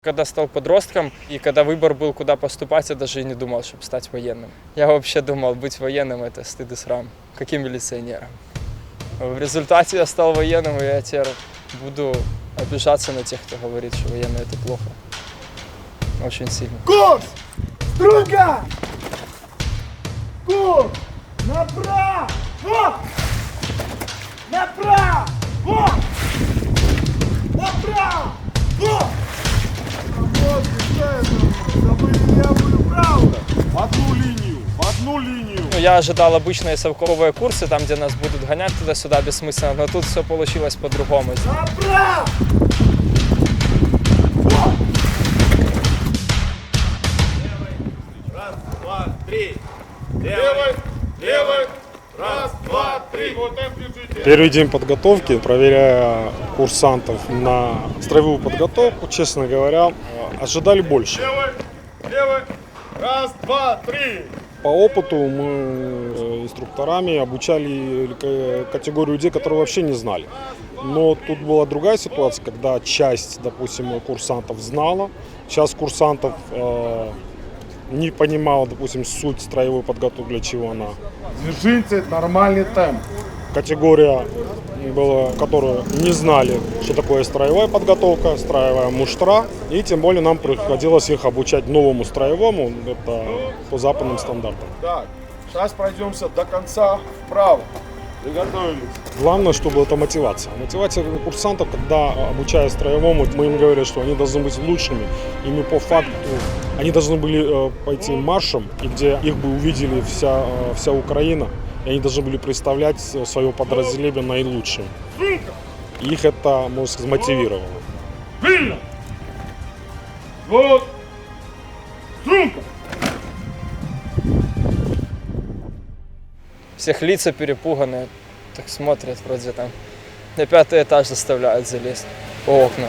Когда стал подростком и когда выбор был, куда поступать, я даже и не думал, чтобы стать военным. Я вообще думал, быть военным – это стыд и срам. Каким милиционером? В результате я стал военным, и я теперь буду обижаться на тех, кто говорит, что военные – это плохо. Очень сильно. Курс! Струнка! Курс! Направо! Направо! Направо! Я ожидал обычные совковые курсы, там, где нас будут гонять туда-сюда бессмысленно, но тут все получилось по-другому. Раз, два, три. Левой, левой. Раз, два, три. Вот держите. Первый день подготовки, проверяя курсантов на строевую подготовку, честно говоря, ожидали больше. Левой, левой. Раз, два, три. По опыту мы э, инструкторами обучали э, категорию людей, которые вообще не знали. Но тут была другая ситуация, когда часть, допустим, курсантов знала, часть курсантов э, не понимала, допустим, суть строевой подготовки, для чего она. Держите нормальный темп. Категория была, которую не знали, что такое строевая подготовка, строевая муштра. И тем более нам приходилось их обучать новому строевому, это по западным стандартам. Так, сейчас пройдемся до конца вправо. Приготовились. Главное, чтобы это мотивация. Мотивация курсантов, когда обучая строевому, мы им говорили, что они должны быть лучшими. Ими по факту они должны были э, пойти маршем, и где их бы увидели вся, э, вся Украина, и они должны были представлять свое подразделение наилучшим. И их это, можно сказать, мотивировало. Вильно. Вот. Струнка. Всех лица перепуганные, так смотрят вроде там. На пятый этаж заставляют залезть по окна.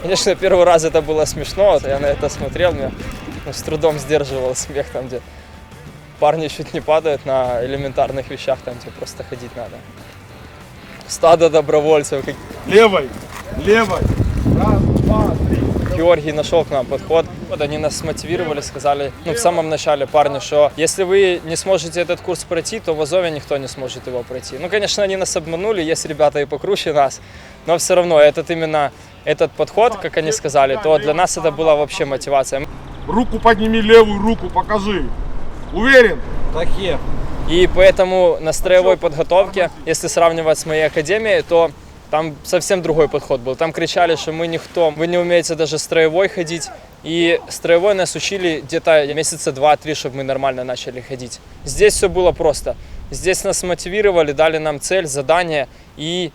Конечно, первый раз это было смешно, вот я на это смотрел, мне ну, с трудом сдерживал смех там, где парни чуть не падают на элементарных вещах, там, где просто ходить надо. Стадо добровольцев, как Левой, левой. Раз, два, три. Георгий нашел к нам подход. Вот они нас смотивировали, сказали, ну, в самом начале парни, что если вы не сможете этот курс пройти, то в Азове никто не сможет его пройти. Ну, конечно, они нас обманули, есть ребята и покруче нас, но все равно этот именно этот подход, как они сказали, то для нас это была вообще мотивация. Руку подними, левую руку покажи. Уверен? И поэтому на строевой подготовке, если сравнивать с моей академией, то там совсем другой подход был. Там кричали, что мы никто, вы не умеете даже строевой ходить. И строевой нас учили где-то месяца два-три, чтобы мы нормально начали ходить. Здесь все было просто. Здесь нас мотивировали, дали нам цель, задание и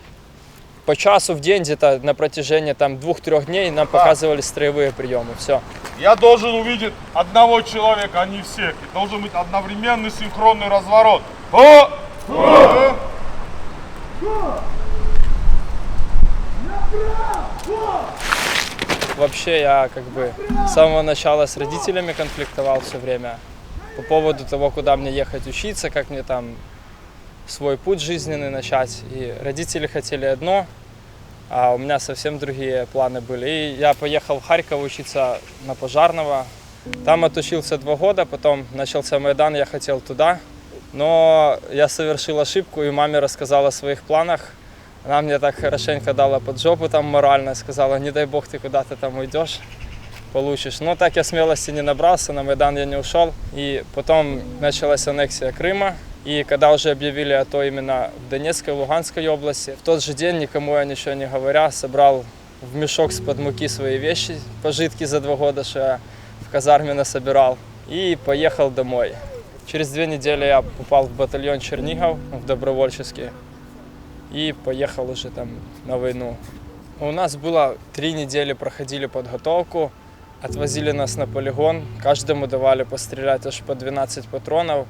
по часу в день где-то на протяжении там двух-трех дней нам показывали строевые приемы. Все. Я должен увидеть одного человека, а не всех. И должен быть одновременный синхронный разворот. О! О! Вообще я как бы с самого начала с родителями конфликтовал все время по поводу того, куда мне ехать учиться, как мне там свой путь жизненный начать. И родители хотели одно, а у меня совсем другие планы были. И я поехал в Харьков учиться на пожарного. Там отучился два года, потом начался Майдан, я хотел туда. Но я совершил ошибку и маме рассказал о своих планах. Она мне так хорошенько дала под жопу там морально, сказала, не дай бог ты куда-то там уйдешь, получишь. Но так я смелости не набрался, на Майдан я не ушел. И потом началась аннексия Крыма. И когда уже объявили о то именно в Донецкой, Луганской области, в тот же день, никому я ничего не говоря, собрал в мешок с-под муки свои вещи, пожитки за два года, что я в казарме насобирал, и поехал домой. Через две недели я попал в батальон Чернигов, в добровольческий, и поехал уже там на войну. У нас было три недели, проходили подготовку, отвозили нас на полигон, каждому давали пострелять аж по 12 патронов.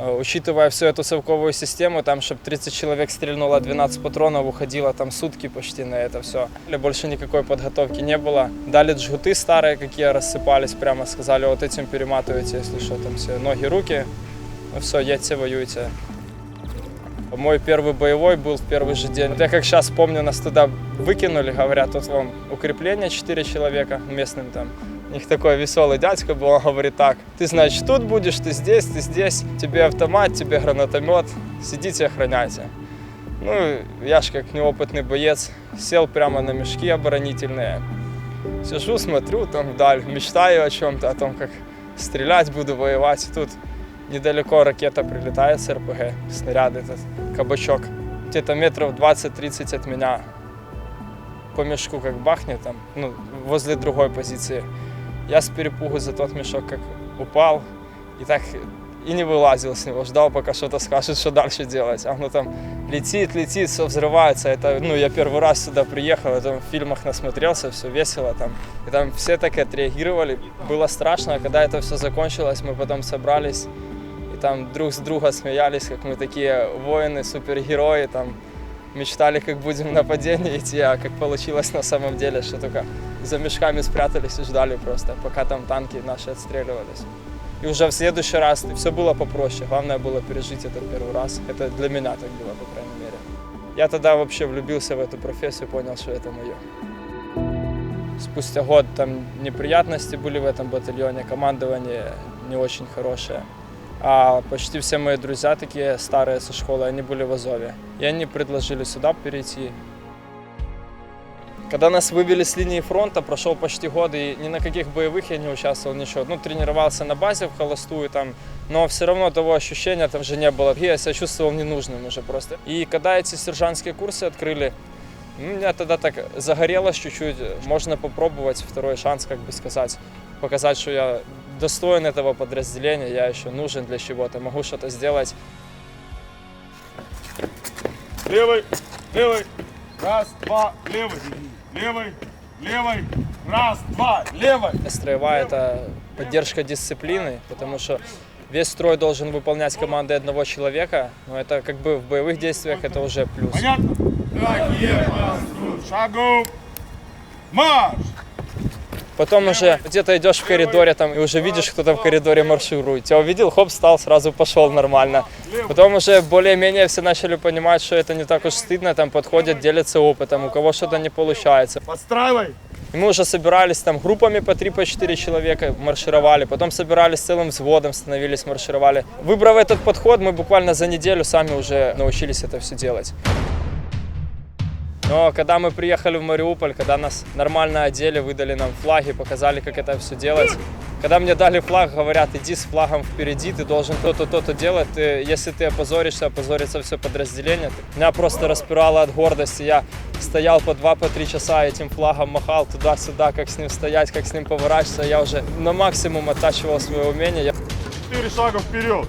Э, Учитывая всю эту совковую систему, там, чтобы 30 человек стрельнуло 12 патронов, уходило там сутки почти на это все. Больше никакой подготовки не было. Дали джгуты старые, какие рассыпались, прямо сказали, вот этим перематывайте, если что, там все ноги, руки. Ну все, едьте, воюйте. Мой первый боевой был в первый же день. Вот я как сейчас помню, нас туда выкинули, говорят, тут вам укрепление 4 человека местным там. У них такой веселый дядька был, он говорит так, ты, значит, тут будешь, ты здесь, ты здесь, тебе автомат, тебе гранатомет, сидите, охраняйте. Ну, я ж как неопытный боец, сел прямо на мешки оборонительные. Сижу, смотрю там вдаль, мечтаю о чем-то, о том, как стрелять буду, воевать. И тут недалеко ракета прилетает с РПГ, снаряд этот, кабачок. Где-то метров 20-30 от меня по мешку как бахнет там, ну, возле другой позиции. Я с перепугу за тот мешок как упал и так и не вылазил с него, ждал, пока что-то скажет, что дальше делать. А оно там летит, летит, все взрывается. Это, ну, я первый раз сюда приехал, я там в фильмах насмотрелся, все весело там. И там все так отреагировали. Было страшно, а когда это все закончилось, мы потом собрались и там друг с друга смеялись, как мы такие воины, супергерои, там мечтали, как будем в нападение идти, а как получилось на самом деле, что только за мешками спрятались и ждали просто, пока там танки наши отстреливались. И уже в следующий раз все было попроще. Главное было пережить этот первый раз. Это для меня так было, по крайней мере. Я тогда вообще влюбился в эту профессию, понял, что это мое. Спустя год там неприятности были в этом батальоне, командование не очень хорошее. А почти все мои друзья такие старые со школы, они были в Азове. И они предложили сюда перейти. Когда нас вывели с линии фронта, прошел почти год, и ни на каких боевых я не участвовал, ничего. Ну, тренировался на базе в холостую, там, но все равно того ощущения там же не было. Я себя чувствовал ненужным уже просто. И когда эти сержантские курсы открыли, ну, меня тогда так загорелось чуть-чуть. Можно попробовать второй шанс, как бы сказать, показать, что я достоин этого подразделения, я еще нужен для чего-то, могу что-то сделать. Левый, левый. Раз, два, левый. Левый, левый. Раз, два, левый. Строевая – это поддержка дисциплины, потому что весь строй должен выполнять команды одного человека, но это как бы в боевых действиях это уже плюс. Понятно? Шагом. Марш! Потом уже где-то идешь в коридоре там и уже видишь, кто-то в коридоре марширует. Тебя увидел, хоп, встал, сразу пошел нормально. Потом уже более-менее все начали понимать, что это не так уж стыдно, там подходят, делятся опытом, у кого что-то не получается. Подстраивай. И мы уже собирались там группами по 3 по 4 человека, маршировали, потом собирались целым взводом, становились, маршировали. Выбрав этот подход, мы буквально за неделю сами уже научились это все делать. Но когда мы приехали в Мариуполь, когда нас нормально одели, выдали нам флаги, показали, как это все делать. Когда мне дали флаг, говорят, иди с флагом впереди, ты должен то-то, то-то делать. Ты, если ты опозоришься, опозорится все подразделение. Меня просто распирало от гордости. Я стоял по два, по три часа этим флагом, махал туда-сюда, как с ним стоять, как с ним поворачиваться. Я уже на максимум оттачивал свое умение. Четыре шага вперед.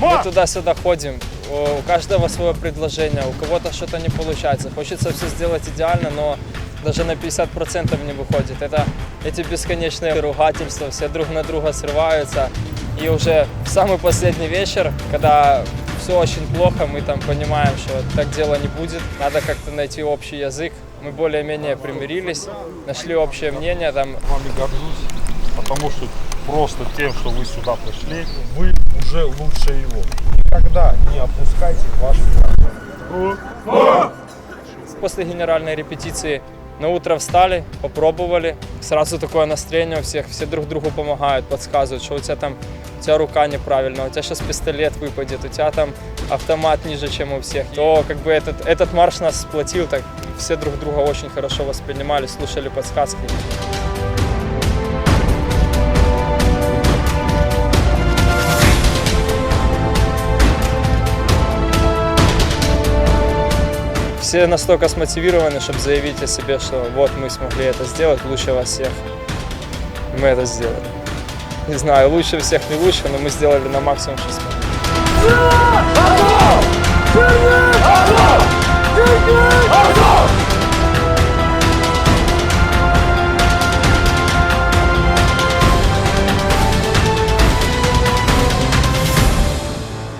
Мы Марш! туда-сюда ходим, у каждого свое предложение, у кого-то что-то не получается. Хочется все сделать идеально, но даже на 50% не выходит. Это эти бесконечные ругательства, все друг на друга срываются. И уже в самый последний вечер, когда все очень плохо, мы там понимаем, что так дело не будет, надо как-то найти общий язык. Мы более-менее примирились, нашли общее мнение, там вами горжусь, потому что просто тем, что вы сюда пришли, вы уже лучше его. Никогда не опускайте ваш. После генеральной репетиции на утро встали, попробовали. Сразу такое настроение у всех, все друг другу помогают, подсказывают, что у тебя там у тебя рука неправильная, у тебя сейчас пистолет выпадет, у тебя там автомат ниже, чем у всех. То как бы этот, этот марш нас сплотил, так все друг друга очень хорошо воспринимали, слушали подсказки. Все настолько смотивированы, чтобы заявить о себе, что вот мы смогли это сделать лучше вас всех. Мы это сделали. Не знаю, лучше всех не лучше, но мы сделали на максимум, что смогли.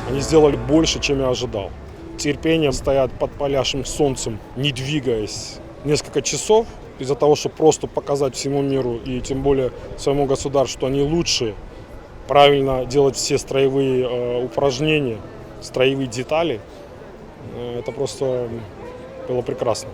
Они сделали больше, чем я ожидал. Терпением стоят под палящим солнцем, не двигаясь несколько часов, из-за того, чтобы просто показать всему миру и тем более своему государству, что они лучшие, правильно делать все строевые э, упражнения, строевые детали. Э, Это просто было прекрасно.